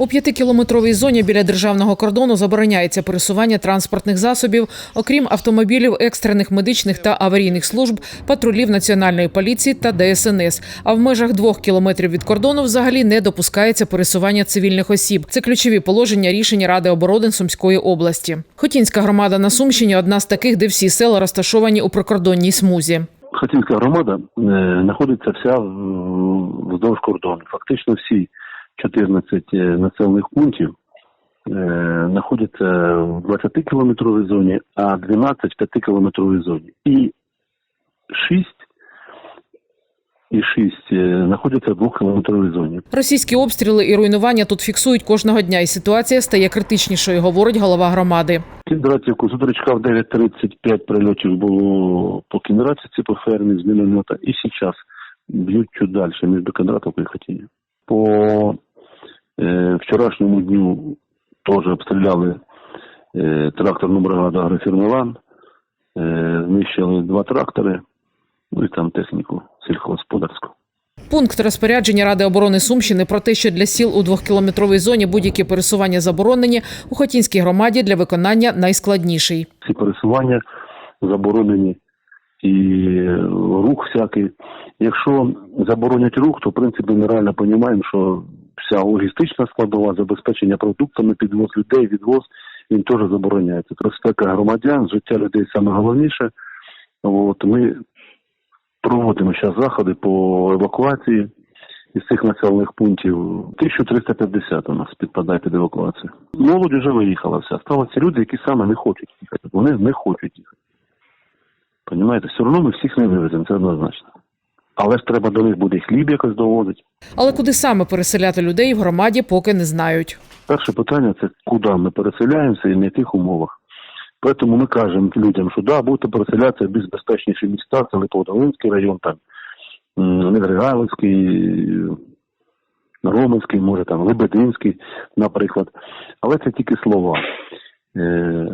У п'ятикілометровій зоні біля державного кордону забороняється пересування транспортних засобів, окрім автомобілів екстрених медичних та аварійних служб, патрулів національної поліції та ДСНС. А в межах двох кілометрів від кордону взагалі не допускається пересування цивільних осіб. Це ключові положення рішення Ради оборони Сумської області. Хотінська громада на Сумщині одна з таких, де всі села розташовані у прикордонній смузі. Хотінська громада е, знаходиться вся вздовж кордону. Фактично всі 14 е, населених пунктів е, знаходяться в 20-кілометровій зоні, а 12 в 5-кілометровій зоні. І 6 і 6 е, знаходяться в 2-кілометровій зоні. Російські обстріли і руйнування тут фіксують кожного дня, і ситуація стає критичнішою, говорить голова громади. Кіндратівку з утречка в 9.35 прильотів було по Кіндратівці, по фермі з міномета. І зараз б'ють чуть далі, між Кондратовкою і Хотіння. По е, вчорашньому дню теж обстріляли е, тракторну бригаду «Агрофірмилан», е, знищили два трактори, ну і там техніку сільськогосподарську. Пункт розпорядження Ради оборони Сумщини про те, що для сіл у двохкілометровій зоні будь-які пересування заборонені, у Хотінській громаді для виконання найскладніший. Всі пересування заборонені і рух всякий. Якщо заборонять рух, то в принципі ми реально розуміємо, що вся логістична складова, забезпечення продуктами, підвоз людей, відвоз, він теж забороняється. Безпека громадян, життя людей саме головніше. От ми проводимо зараз заходи по евакуації із цих населених пунктів. 1350 у нас підпадає під евакуацію. Молодь вже виїхала вся. Сталося люди, які саме не хочуть їхати. Вони не хочуть їхати. Понімаєте, все одно ми всіх не вивеземо, це однозначно. Але ж треба до них буде хліб якось довозити. Але куди саме переселяти людей в громаді, поки не знають. Перше питання це куди ми переселяємося і на яких умовах. Тому ми кажемо людям, що да, будете переселятися в більш безпечніші міста, це Липоводолинський район, там Недригалівський, Роменський, може там Лебединський, наприклад. Але це тільки слова. Е,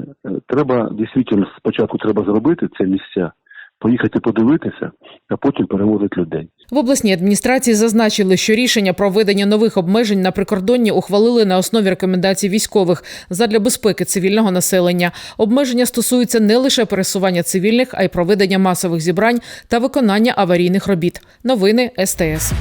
треба дійсно спочатку треба зробити це місця, поїхати подивитися, а потім перевозити людей. В обласній адміністрації зазначили, що рішення про введення нових обмежень на прикордонні ухвалили на основі рекомендацій військових задля безпеки цивільного населення. Обмеження стосуються не лише пересування цивільних, а й проведення масових зібрань та виконання аварійних робіт. Новини СТС.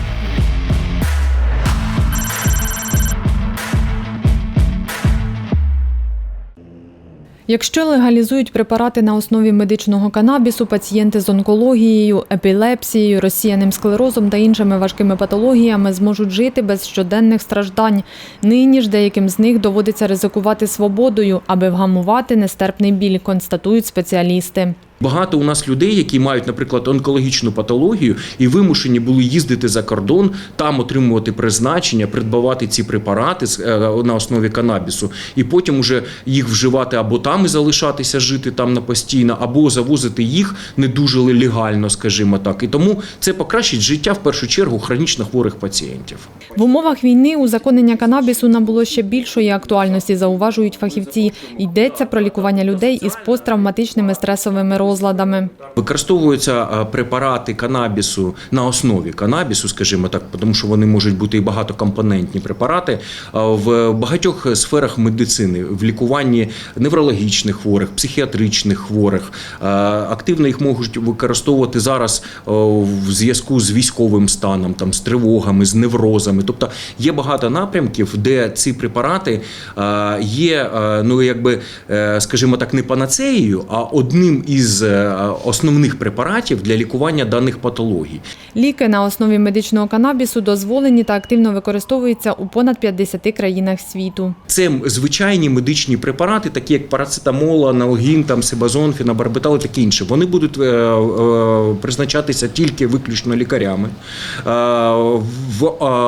Якщо легалізують препарати на основі медичного канабісу, пацієнти з онкологією, епілепсією, розсіяним склерозом та іншими важкими патологіями зможуть жити без щоденних страждань. Нині ж деяким з них доводиться ризикувати свободою, аби вгамувати нестерпний біль, констатують спеціалісти. Багато у нас людей, які мають, наприклад, онкологічну патологію і вимушені були їздити за кордон, там отримувати призначення, придбавати ці препарати е, на основі канабісу, і потім уже їх вживати або там і залишатися жити там на постійно, або завозити їх не дуже легально, скажімо так. І тому це покращить життя в першу чергу хронічно хворих пацієнтів. В умовах війни узаконення канабісу набуло ще більшої актуальності, зауважують фахівці. Йдеться про лікування людей із посттравматичними стресовими розладами. Використовуються е, препарати канабісу на основі канабісу, скажімо так, тому що вони можуть бути і багатокомпонентні препарати е, в багатьох сферах медицини, в лікуванні неврологічних хворих, психіатричних хворих. Е, Активно їх можуть використовувати зараз в зв'язку з військовим станом, там з тривогами, з неврозами. Тобто є багато напрямків, де ці препарати є, ну якби, скажімо так, не панацеєю, а одним із із е, основних препаратів для лікування даних патологій. Ліки на основі медичного канабісу дозволені та активно використовуються у понад 50 країнах світу. Це звичайні медичні препарати, такі як парацетамол, аналгін, там себазон, фенобарбітал і таке інше. Вони будуть е, е, призначатися тільки виключно лікарями. В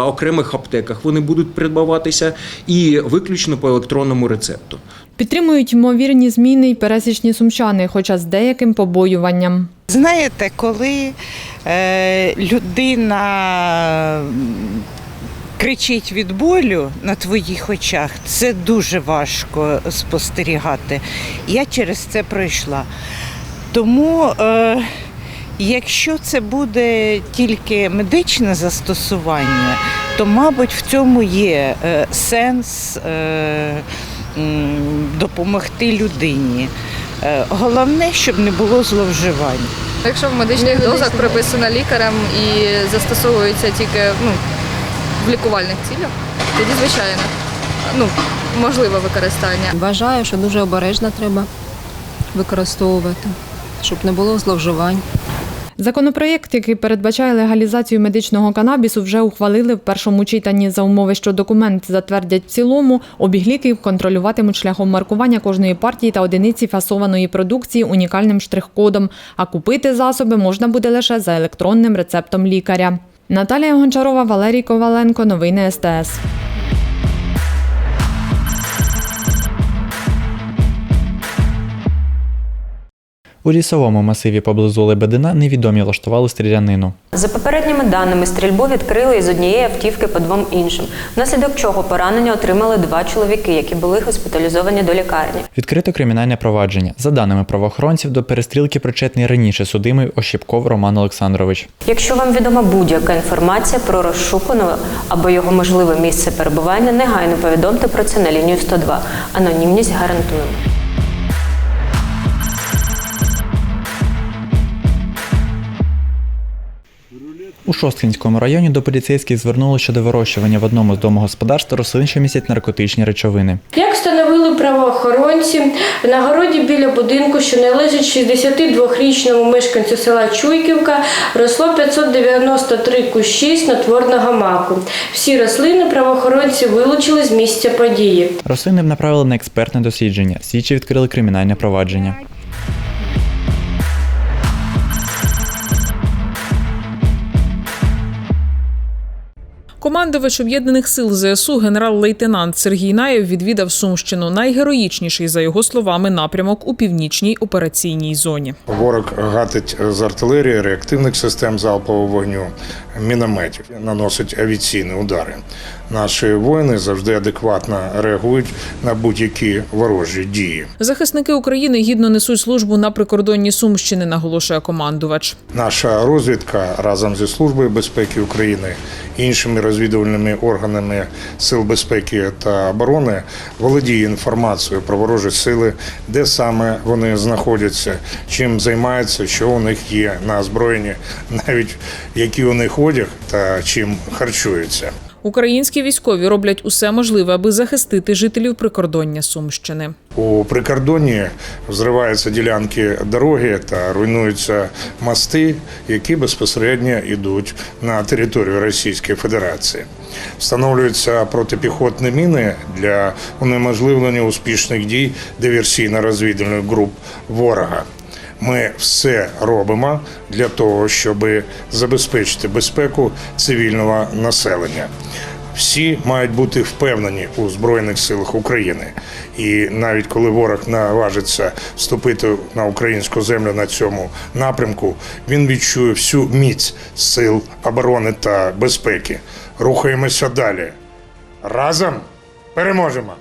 окремих аптеках вони будуть придбаватися і виключно по електронному рецепту. Підтримують ймовірні зміни й пересічні сумчани, хоча з деяким побоюванням. Знаєте, коли е, людина кричить від болю на твоїх очах, це дуже важко спостерігати. Я через це пройшла. Тому, е, якщо це буде тільки медичне застосування, то, мабуть, в цьому є е, сенс е, допомогти людині. Е, Головне, щоб не було зловживань. Якщо в медичних дозах прописано лікарем і застосовується тільки ну, в лікувальних цілях, тоді звичайно ну, можливе використання. Вважаю, що дуже обережно треба використовувати, щоб не було зловживань. Законопроєкт, який передбачає легалізацію медичного канабісу, вже ухвалили в першому читанні за умови, що документ затвердять в цілому. Обіг ліків контролюватимуть шляхом маркування кожної партії та одиниці фасованої продукції унікальним штрих-кодом. А купити засоби можна буде лише за електронним рецептом лікаря. Наталія Гончарова, Валерій Коваленко. Новини СТС. У лісовому масиві поблизу Лебедина невідомі влаштували стрілянину. За попередніми даними, стрільбу відкрили із однієї автівки по двом іншим, внаслідок чого поранення отримали два чоловіки, які були госпіталізовані до лікарні. Відкрито кримінальне провадження. За даними правоохоронців, до перестрілки причетний раніше судимий Ощепков Роман Олександрович. Якщо вам відома будь-яка інформація про розшуканого або його можливе місце перебування, негайно повідомте про це на лінію 102. Анонімність гарантуємо. У Шосткинському районі до поліцейських звернули щодо вирощування в одному з домогосподарств рослин, що містять наркотичні речовини. Як встановили правоохоронці, на городі біля будинку, що належить 62-річному мешканцю села Чуйківка, росло 593 кущі снотворного маку. Всі рослини правоохоронці вилучили з місця події. Рослини направили на експертне дослідження. Слідчі відкрили кримінальне провадження. Командувач об'єднаних сил ЗСУ генерал-лейтенант Сергій Наєв відвідав Сумщину найгероїчніший, за його словами, напрямок у північній операційній зоні. Ворог гатить з артилерії, реактивних систем залпового вогню, мінометів, наносить авіаційні удари. Наші воїни завжди адекватно реагують на будь-які ворожі дії. Захисники України гідно несуть службу на прикордонні Сумщини, наголошує командувач. Наша розвідка разом зі службою безпеки України іншими розвідувальними органами сил безпеки та оборони володіє інформацією про ворожі сили, де саме вони знаходяться, чим займаються, що у них є на озброєнні, навіть який у них одяг та чим харчуються. Українські військові роблять усе можливе, аби захистити жителів прикордоння Сумщини. У прикордонні взриваються ділянки дороги та руйнуються мости, які безпосередньо йдуть на територію Російської Федерації. Встановлюються протипіхотні міни для унеможливлення успішних дій диверсійно-розвідувальних груп ворога. Ми все робимо для того, щоб забезпечити безпеку цивільного населення. Всі мають бути впевнені у збройних силах України, і навіть коли ворог наважиться вступити на українську землю на цьому напрямку, він відчує всю міць сил оборони та безпеки. Рухаємося далі. Разом переможемо!